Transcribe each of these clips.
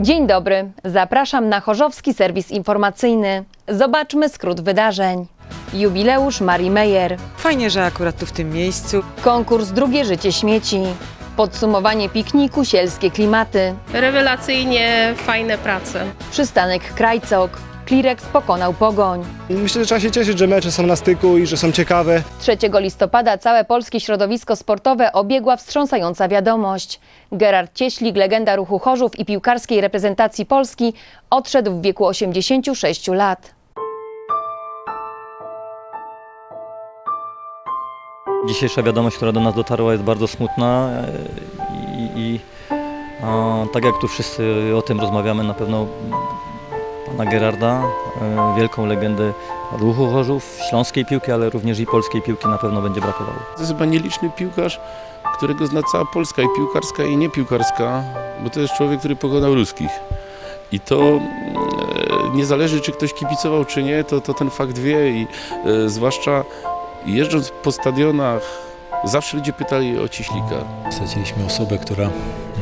Dzień dobry, zapraszam na Chorzowski Serwis Informacyjny. Zobaczmy skrót wydarzeń. Jubileusz Marii Meyer, Fajnie, że akurat tu w tym miejscu. konkurs Drugie Życie Śmieci, podsumowanie pikniku Sielskie Klimaty, Rewelacyjnie fajne prace. przystanek Krajcok, Klirex pokonał Pogoń. Myślę, że trzeba się cieszyć, że mecze są na styku i że są ciekawe. 3 listopada całe polskie środowisko sportowe obiegła wstrząsająca wiadomość. Gerard Cieślik, legenda ruchu Chorzów i piłkarskiej reprezentacji Polski, odszedł w wieku 86 lat. Dzisiejsza wiadomość, która do nas dotarła, jest bardzo smutna e, i, i a, tak jak tu wszyscy o tym rozmawiamy, na pewno pana Gerarda, e, wielką legendę ruchu Chorzów, śląskiej piłki, ale również i polskiej piłki na pewno będzie brakowało. To jest chyba nieliczny piłkarz, którego zna cała Polska i piłkarska i niepiłkarska, bo to jest człowiek, który pokonał ruskich. I to e, nie zależy, czy ktoś kibicował, czy nie, to, to ten fakt wie i e, zwłaszcza jeżdżąc po stadionach, zawsze ludzie pytali o Ciślika. Straciliśmy osobę, która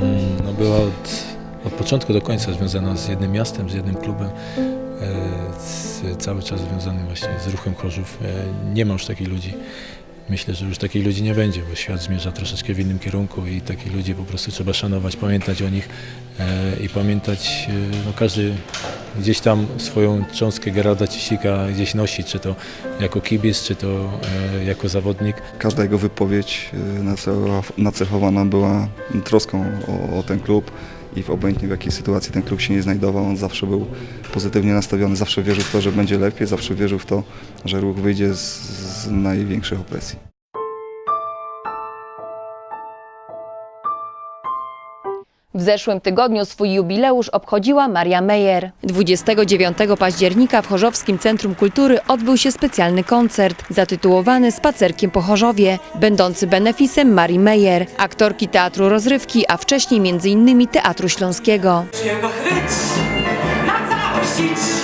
mm, no, była od, od początku do końca związana z jednym miastem, z jednym klubem, e, z, cały czas związany właśnie z ruchem Chorzów. E, nie ma już takich ludzi. Myślę, że już takich ludzi nie będzie, bo świat zmierza troszeczkę w innym kierunku i takich ludzi po prostu trzeba szanować, pamiętać o nich e, i pamiętać, no każdy gdzieś tam swoją cząstkę Geralda Cisika gdzieś nosi, czy to jako kibic, czy to jako zawodnik. Każda jego wypowiedź nacechowa- nacechowana była troską o, o ten klub i w obojętnie w jakiej sytuacji ten klub się nie znajdował, on zawsze był pozytywnie nastawiony, zawsze wierzył w to, że będzie lepiej, zawsze wierzył w to, że ruch wyjdzie z, z największych opresji. W zeszłym tygodniu swój jubileusz obchodziła Maria Meyer. 29 października w Chorzowskim Centrum Kultury odbył się specjalny koncert zatytułowany Spacerkiem po Chorzowie, będący benefisem Marii Meyer, aktorki Teatru Rozrywki, a wcześniej m.in. Teatru Śląskiego. Chwyć na całość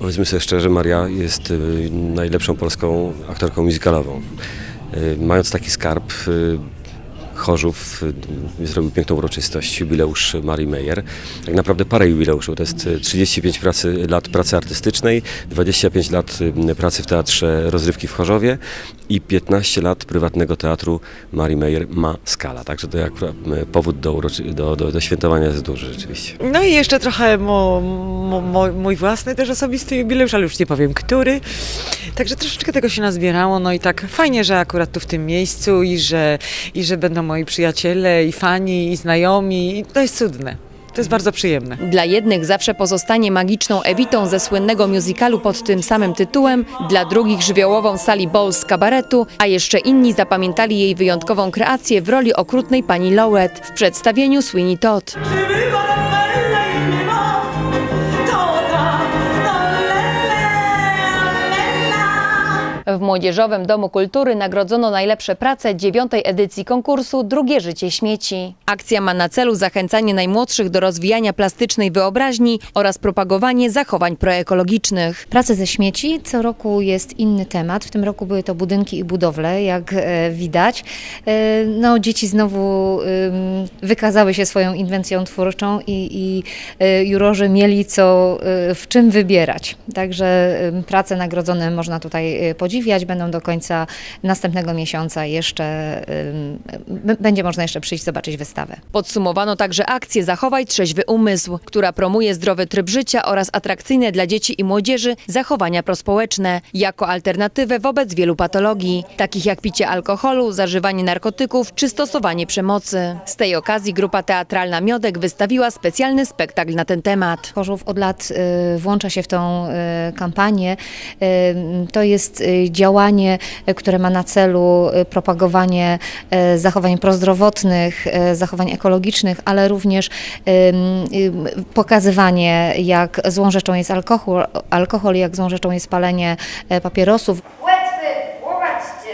Powiedzmy sobie szczerze, Maria jest y, najlepszą polską aktorką muzykalową. Y, Mając taki skarb, y, Chorzów y, zrobił piękną uroczystość, jubileusz Marii Meyer. Tak naprawdę parę jubileuszy, to jest y, 35 pracy, lat pracy artystycznej, 25 lat y, pracy w Teatrze Rozrywki w Chorzowie i 15 lat prywatnego teatru Marii Meyer ma skala. Także to y, powód do, do, do, do świętowania jest duży rzeczywiście. No i jeszcze trochę mo, mo, mój własny też osobisty jubileusz, ale już nie powiem który. Także troszeczkę tego się nazbierało, no i tak fajnie, że akurat tu w tym miejscu i że, i że będą moi przyjaciele i fani i znajomi i to jest cudne. To jest bardzo przyjemne. Dla jednych zawsze pozostanie magiczną Ewitą ze słynnego musicalu pod tym samym tytułem, dla drugich żywiołową Sally Bowles z kabaretu, a jeszcze inni zapamiętali jej wyjątkową kreację w roli okrutnej pani Lowet w przedstawieniu Sweeney Todd. W Młodzieżowym Domu Kultury nagrodzono najlepsze prace dziewiątej edycji konkursu Drugie Życie Śmieci. Akcja ma na celu zachęcanie najmłodszych do rozwijania plastycznej wyobraźni oraz propagowanie zachowań proekologicznych. Prace ze śmieci. Co roku jest inny temat. W tym roku były to budynki i budowle, jak e, widać. E, no, dzieci znowu wykazały się swoją inwencją twórczą i, i e, jurorzy mieli co w czym wybierać. Także prace nagrodzone można tutaj e, podziwiać. Będą do końca następnego miesiąca jeszcze, będzie można jeszcze przyjść zobaczyć wystawę. Podsumowano także akcję Zachowaj Trzeźwy Umysł, która promuje zdrowy tryb życia oraz atrakcyjne dla dzieci i młodzieży zachowania prospołeczne, jako alternatywę wobec wielu patologii, takich jak picie alkoholu, zażywanie narkotyków czy stosowanie przemocy. Z tej okazji grupa teatralna Miodek wystawiła specjalny spektakl na ten temat. Chorzów od lat y, włącza się w tą y, kampanię. Y, To jest działanie, y, które ma na celu y, propagowanie y, zachowań prozdrowotnych, zachowań ekologicznych, ale również pokazywanie, jak złą rzeczą jest alkohol, alkohol jak złą rzeczą jest palenie papierosów. Łetwy, łopaćcie.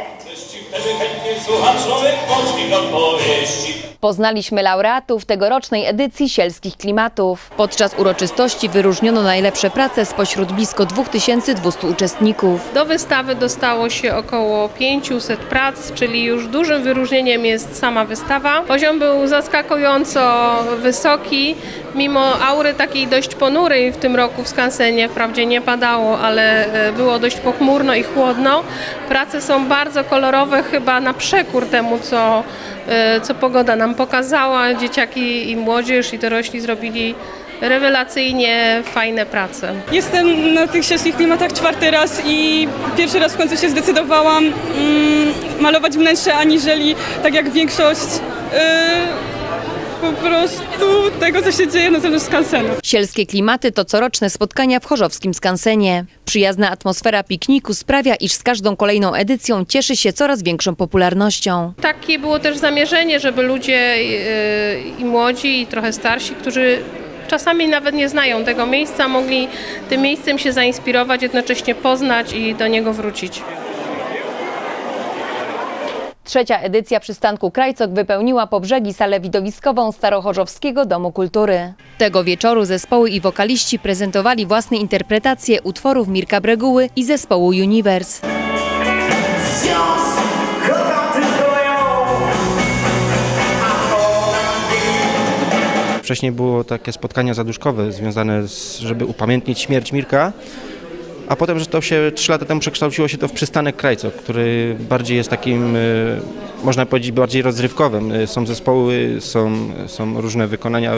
Wtedy chętnie słucha człowiek polskich opowieści. Poznaliśmy laureatów tegorocznej edycji Sielskich Klimatów. Podczas uroczystości wyróżniono najlepsze prace spośród blisko 2200 uczestników. Do wystawy dostało się około 500 prac, czyli już dużym wyróżnieniem jest sama wystawa. Poziom był zaskakująco wysoki, mimo aury takiej dość ponurej w tym roku w skansenie. Wprawdzie nie padało, ale e, było dość pochmurno i chłodno. Prace są bardzo kolorowe, chyba na przekór temu, co, e, co pogoda nam pokazała. Dzieciaki i młodzież i dorośli zrobili rewelacyjnie fajne prace. Jestem na tych sielskich klimatach czwarty raz i pierwszy raz w końcu się zdecydowałam mm, malować wnętrze, aniżeli tak jak większość yy, po prostu tego, co się dzieje na zewnątrz skansenu. Sielskie Klimaty to coroczne spotkania w Chorzowskim Skansenie. Przyjazna atmosfera pikniku sprawia, iż z każdą kolejną edycją cieszy się coraz większą popularnością. Takie było też zamierzenie, żeby ludzie yy, i młodzi, i trochę starsi, którzy czasami nawet nie znają tego miejsca, mogli tym miejscem się zainspirować, jednocześnie poznać i do niego wrócić. Trzecia edycja przystanku Krajcok wypełniła po brzegi salę widowiskową Starochorzowskiego Domu Kultury. Tego wieczoru zespoły i wokaliści prezentowali własne interpretacje utworów Mirka Breguły i zespołu Universe. Wcześniej było takie spotkania zaduszkowe związane z, żeby upamiętnić śmierć Mirka, a potem, że to się trzy lata temu przekształciło się to w przystanek Krajcok, który bardziej jest takim, y, można powiedzieć, bardziej rozrywkowym. Y, Są zespoły, są, są różne wykonania,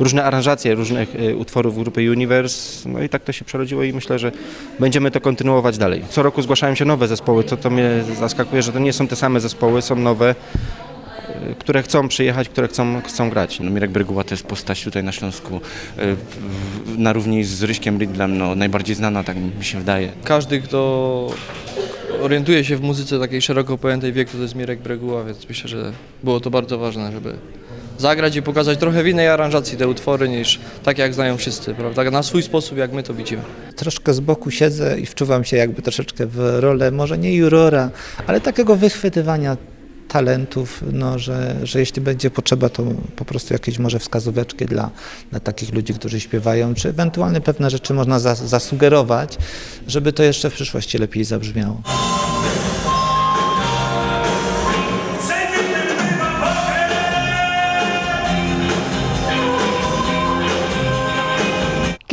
różne aranżacje różnych y, utworów grupy Universe, no i tak to się przerodziło i myślę, że będziemy to kontynuować dalej. Co roku zgłaszają się nowe zespoły, to, to mnie zaskakuje, że to nie są te same zespoły, są nowe, które chcą przyjechać, które chcą, chcą grać. No, Mirek Bryguła to jest postać tutaj na Śląsku w- na równi z Ryśkiem Rydlem, no, najbardziej znana, tak mi się wydaje. Każdy, kto orientuje się w muzyce takiej szeroko pojętej wie, kto to jest Mirek Breguła, więc myślę, że było to bardzo ważne, żeby zagrać i pokazać trochę w innej aranżacji te utwory niż tak jak znają wszyscy, prawda? Na swój sposób, jak my to widzimy. Troszkę z boku siedzę i wczuwam się jakby troszeczkę w rolę, może nie jurora, ale takiego wychwytywania talentów, no, że, że jeśli będzie potrzeba, to po prostu jakieś może wskazóweczki dla, dla takich ludzi, którzy śpiewają, czy ewentualnie pewne rzeczy można zas- zasugerować, żeby to jeszcze w przyszłości lepiej zabrzmiało.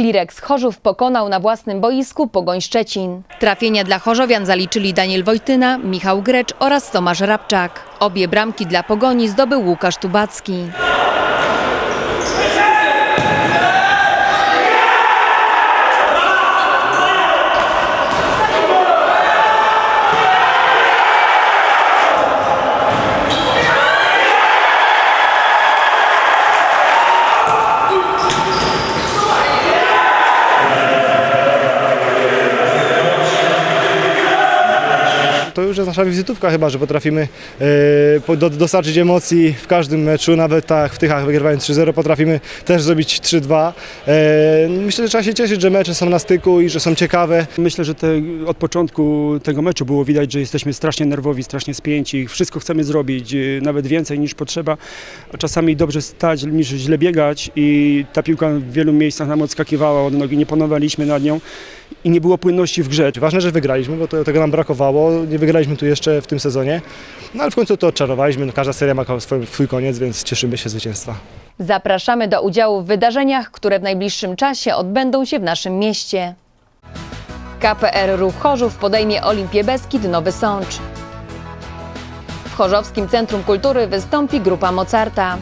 Klirek z Chorzów pokonał na własnym boisku Pogoń Szczecin. Trafienia dla Chorzowian zaliczyli Daniel Wojtyna, Michał Grecz oraz Tomasz Rabczak. Obie bramki dla Pogoni zdobył Łukasz Tubacki. To już jest nasza wizytówka chyba, że potrafimy e, dostarczyć emocji w każdym meczu, nawet tak w Tychach wygrywając 3-0 potrafimy też zrobić 3-2. E, myślę, że trzeba się cieszyć, że mecze są na styku i że są ciekawe. Myślę, że te, od początku tego meczu było widać, że jesteśmy strasznie nerwowi, strasznie spięci. Wszystko chcemy zrobić, y, nawet więcej niż potrzeba. Czasami dobrze stać niż źle biegać i ta piłka w wielu miejscach nam odskakiwała od nogi, nie panowaliśmy nad nią i nie było płynności w grze. Ważne, że wygraliśmy, bo to, tego nam brakowało. Nie wygraliśmy tu jeszcze w tym sezonie, no ale w końcu to odczarowaliśmy. No, każda seria ma swój, swój koniec, więc cieszymy się zwycięstwa. Zapraszamy do udziału w wydarzeniach, które w najbliższym czasie odbędą się w naszym mieście. KPR Ruch Chorzów podejmie Olimpię Beskid Nowy Sącz. W Chorzowskim Centrum Kultury wystąpi grupa Mozarta.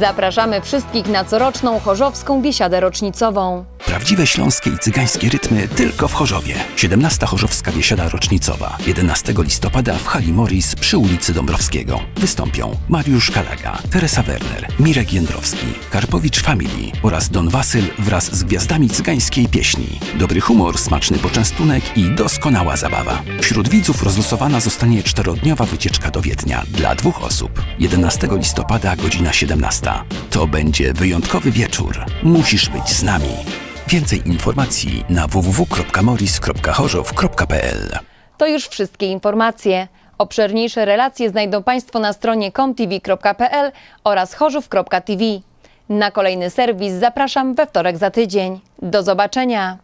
Zapraszamy wszystkich na coroczną chorzowską biesiadę rocznicową. Prawdziwe śląskie i cygańskie rytmy tylko w Chorzowie. 17. Chorzowska Biesiada Rocznicowa. 11 listopada w hali Morris przy ulicy Dąbrowskiego. Wystąpią Mariusz Kalaga, Teresa Werner, Mirek Jędrowski, Karpowicz Family oraz Don Wasyl wraz z gwiazdami cygańskiej pieśni. Dobry humor, smaczny poczęstunek i doskonała zabawa. Wśród widzów rozlosowana zostanie czterodniowa wycieczka do Wiednia dla dwóch osób. 11 listopada, godzina 17. To będzie wyjątkowy wieczór. Musisz być z nami. Więcej informacji na www.moris.chorzow.pl To już wszystkie informacje. Obszerniejsze relacje znajdą Państwo na stronie comtv.pl oraz chorzów.tv. Na kolejny serwis zapraszam we wtorek za tydzień. Do zobaczenia!